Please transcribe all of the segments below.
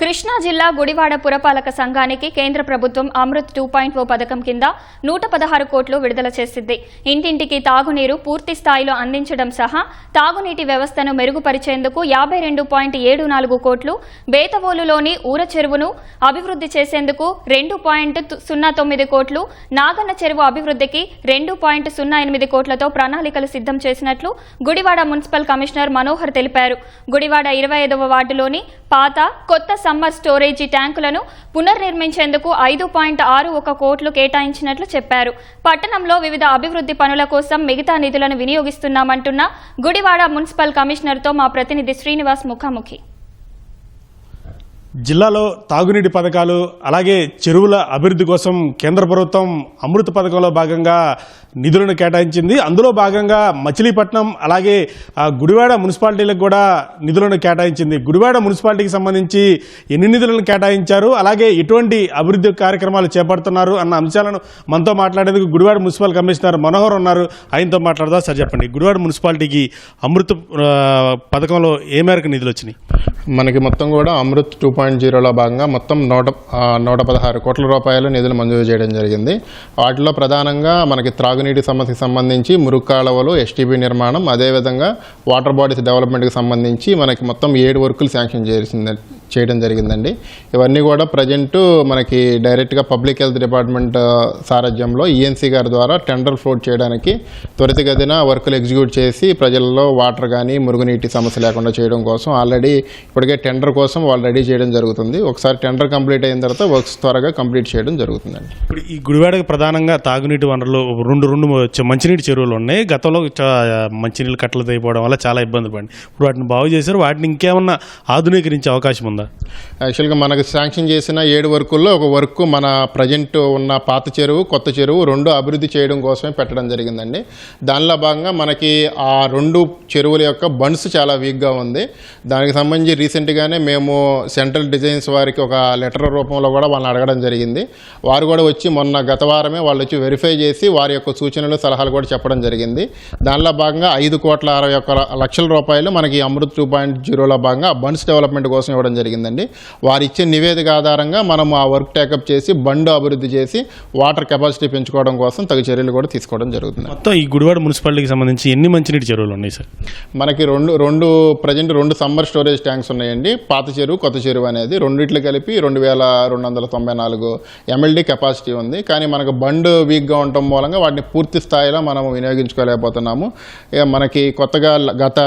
కృష్ణా జిల్లా గుడివాడ పురపాలక సంఘానికి కేంద్ర ప్రభుత్వం అమృత్ టూ పాయింట్ ఓ పథకం కింద నూట పదహారు కోట్లు విడుదల చేసింది. ఇంటింటికి తాగునీరు పూర్తి స్థాయిలో అందించడం సహా తాగునీటి వ్యవస్థను మెరుగుపరిచేందుకు యాభై రెండు పాయింట్ ఏడు నాలుగు కోట్లు బేతవోలులోని ఊర చెరువును అభివృద్ధి చేసేందుకు రెండు పాయింట్ సున్నా తొమ్మిది కోట్లు నాగన్న చెరువు అభివృద్ధికి రెండు పాయింట్ సున్నా ఎనిమిది కోట్లతో ప్రణాళికలు సిద్ధం చేసినట్లు గుడివాడ మున్సిపల్ కమిషనర్ మనోహర్ తెలిపారు. గుడివాడ ఇరవై ఐదవ వార్డులోని పాత కొత్త సమ్మర్ స్టోరేజీ ట్యాంకులను పునర్నిర్మించేందుకు ఐదు పాయింట్ ఆరు ఒక కోట్లు కేటాయించినట్లు చెప్పారు. పట్టణంలో వివిధ అభివృద్ధి పనుల కోసం మిగతా నిధులను వినియోగిస్తున్నామంటున్న గుడివాడ మున్సిపల్ కమిషనర్తో మా ప్రతినిధి శ్రీనివాస్ ముఖాముఖి. జిల్లాలో తాగునీటి పథకాలు అలాగే చెరువుల అభివృద్ధి కోసం కేంద్ర ప్రభుత్వం అమృత పథకంలో భాగంగా నిధులను కేటాయించింది. అందులో భాగంగా మచిలీపట్నం అలాగే గుడివాడ మున్సిపాలిటీలకు కూడా నిధులను కేటాయించింది. గుడివాడ మున్సిపాలిటీకి సంబంధించి ఎన్ని నిధులను కేటాయించారు అలాగే ఎటువంటి అభివృద్ధి కార్యక్రమాలు చేపడుతున్నారు అన్న అంశాలను మనతో మాట్లాడేందుకు గుడివాడ మున్సిపల్ కమిషనర్ మనోహర్ ఉన్నారు. ఆయనతో మాట్లాడదా. సార్ చెప్పండి. గుడివాడ మున్సిపాలిటీకి అమృత పథకంలో ఏ మేరకు నిధులు వచ్చినాయి? మనకి మొత్తం కూడా అమృత్ టూ పాయింట్ జీరోలో భాగంగా మొత్తం నూట నూట పదహారు కోట్ల రూపాయలు నిధులు మంజూరు చేయడం జరిగింది. వాటిలో ప్రధానంగా మనకి త్రాగునీటి సమస్యకి సంబంధించి మురుగు కాలువలు ఎస్టీబీ నిర్మాణం అదేవిధంగా వాటర్ బాడీస్ డెవలప్మెంట్కి సంబంధించి మనకి మొత్తం ఏడు వర్కులు శాంక్షన్ చేసింది. చేయడం జరిగిందండి. ఇవన్నీ కూడా ప్రజెంట్ మనకి డైరెక్ట్గా పబ్లిక్ హెల్త్ డిపార్ట్మెంట్ సారథ్యంలో ఈఎన్సీ గారి ద్వారా టెండర్ ఫ్లోట్ చేయడానికి త్వరితగతిన వర్కులు ఎగ్జిక్యూట్ చేసి ప్రజల్లో వాటర్ కానీ మురుగునీటి సమస్య లేకుండా చేయడం కోసం ఆల్రెడీ ఇప్పటికే టెండర్ కోసం వాళ్ళు రెడీ చేయడం జరుగుతుంది. ఒకసారి టెండర్ కంప్లీట్ అయిన తర్వాత వర్క్స్ త్వరగా కంప్లీట్ చేయడం జరుగుతుందండి. ఇప్పుడు ఈ గుడివాడకి ప్రధానంగా తాగునీటి వనరులు రెండు రెండు మంచినీటి చెరువులు ఉన్నాయి. గతంలో చా- మంచినీళ్ళు కట్టలు తెగిపోవడం వల్ల చాలా ఇబ్బంది పడింది. ఇప్పుడు వాటిని బాగు చేశారు. వాటిని ఇంకేమన్నా ఆధునీకరించే అవకాశం ఉంది? యాక్చువల్గా మనకు శాంక్షన్ చేసిన ఏడు వర్కుల్లో ఒక వర్క్ మన ప్రజెంట్ ఉన్న పాత చెరువు కొత్త చెరువు రెండు అభివృద్ధి చేయడం కోసమే పెట్టడం జరిగిందండి. దానిలో భాగంగా మనకి ఆ రెండు చెరువుల యొక్క బండ్స్ చాలా వీక్గా ఉంది. దానికి సంబంధించి రీసెంట్గానే మేము సెంట్రల్ డిజైన్స్ వారికి ఒక లెటర్ రూపంలో కూడా వాళ్ళని అడగడం జరిగింది. వారు కూడా వచ్చి మొన్న గత వారమే వాళ్ళు వచ్చి వెరిఫై చేసి వారి యొక్క సూచనలు సలహాలు కూడా చెప్పడం జరిగింది. దానిలో భాగంగా ఐదు కోట్ల అరవై ఒక్క లక్షల రూపాయలు మనకి అమృత్ టూ పాయింట్ జీరోలో భాగంగా బండ్స్ డెవలప్మెంట్ కోసం ఇవ్వడం జరిగింది. జరిగిందండి. వారు ఇచ్చే నివేదిక ఆధారంగా మనం ఆ వర్క్ టేకప్ చేసి బండ్ అభివృద్ధి చేసి వాటర్ కెపాసిటీ పెంచుకోవడం కోసం తగు చర్యలు కూడా తీసుకోవడం జరుగుతుంది. మొత్తం ఈ గుడివాడ మున్సిపాలిటీకి సంబంధించి ఎన్ని మంచినీటి చెరువులు ఉన్నాయి సార్? మనకి రెండు రెండు ప్రజెంట్ రెండు సమ్మర్ స్టోరేజ్ ట్యాంక్స్ ఉన్నాయండి. పాత చెరువు కొత్త చెరువు అనేది రెండిట్లు కలిపి రెండు వేల రెండు వందల తొంభై నాలుగు ఎంఎల్డి కెపాసిటీ ఉంది. కానీ మనకు బండ్ వీక్గా ఉండటం మూలంగా వాటిని పూర్తి స్థాయిలో మనం వినియోగించుకోలేకపోతున్నాము. ఇక మనకి కొత్తగా గత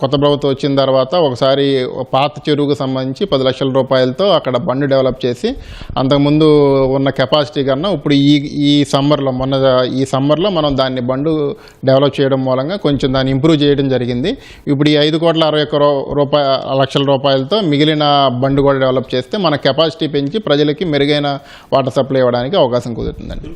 కొత్త ప్రభుత్వం వచ్చిన తర్వాత ఒకసారి పాత చెరువుకు సంబంధించి పది లక్షల రూపాయలతో అక్కడ బండ్ డెవలప్ చేసి అంతకుముందు ఉన్న కెపాసిటీ కన్నా ఇప్పుడు ఈ ఈ సమ్మర్లో మొన్న ఈ సమ్మర్లో మనం దాన్ని బండు డెవలప్ చేయడం మూలంగా కొంచెం దాన్ని ఇంప్రూవ్ చేయడం జరిగింది. ఇప్పుడు ఈ ఐదు కోట్ల అరవై ఒక్క రూపాయ లక్షల రూపాయలతో మిగిలిన బండు కూడా డెవలప్ చేస్తే మన కెపాసిటీ పెంచి ప్రజలకి మెరుగైన వాటర్ సప్లై ఇవ్వడానికి అవకాశం కుదురుతుందండి.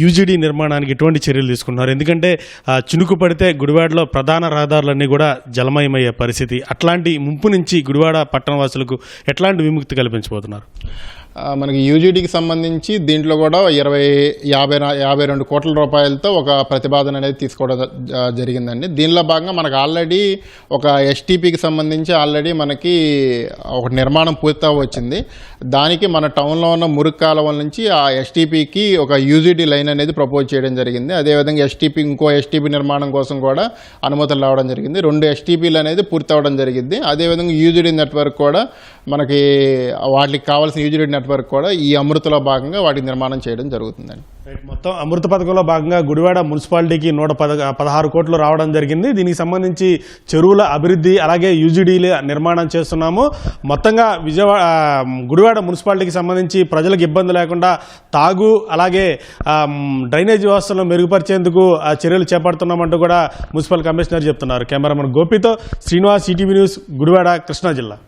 యూజీడీ నిర్మాణానికి ఎటువంటి చర్యలు తీసుకున్నారు ఎందుకంటే ఆ, చినుకు పడితే గుడివాడలో ప్రధాన రహదారులన్నీ కూడా జలమయమయ్యే పరిస్థితి. అట్లాంటి ముంపు నుంచి గుడివాడ పట్టణవాసులకు ఎట్లాంటి విముక్తి కల్పించబోతున్నారు? మనకి యూజీడీకి సంబంధించి దీంట్లో కూడా ఇరవై యాభై యాభై రెండు కోట్ల రూపాయలతో ఒక ప్రతిపాదన అనేది తీసుకోవడం జరిగిందండి. దీనిలో భాగంగా మనకు ఆల్రెడీ ఒక ఎస్టీపీకి సంబంధించి ఆల్రెడీ మనకి ఒక నిర్మాణం పూర్తి వచ్చింది దానికి మన టౌన్లో ఉన్న మురుగు కాలువల నుంచి ఆ ఎస్టీపీకి ఒక యూజీడీ లైన్ అనేది ప్రపోజ్ చేయడం జరిగింది. అదేవిధంగా ఎస్టీపీ ఇంకో ఎస్టీపీ నిర్మాణం కోసం కూడా అనుమతులు రావడం జరిగింది. రెండు ఎస్టీపీలు అనేది పూర్తి అవ్వడం జరిగింది. అదేవిధంగా యూజీడీ నెట్వర్క్ కూడా మనకి వాటికి కావాల్సిన యూజీడీ నెట్వర్క్ కూడా ఈ అమృతలో భాగంగా వాటికి నిర్మాణం చేయడం జరుగుతుందండి. మొత్తం అమృత పథకంలో భాగంగా గుడివాడ మున్సిపాలిటీకి నూట పద పదహారు కోట్లు రావడం జరిగింది. దీనికి సంబంధించి చెరువుల అభివృద్ధి అలాగే యూజీడీల నిర్మాణం చేస్తున్నాము. మొత్తంగా విజయవాడ గుడివాడ మున్సిపాలిటీకి సంబంధించి ప్రజలకు ఇబ్బంది లేకుండా తాగు అలాగే డ్రైనేజ్ వ్యవస్థలను మెరుగుపరిచేందుకు ఆ, చర్యలు చేపడుతున్నామంటూ కూడా మున్సిపల్ కమిషనర్ చెప్తున్నారు. కెమెరామెన్ గోపితో శ్రీనివాస్ ఈటీవీ న్యూస్ గుడివాడ కృష్ణా జిల్లా.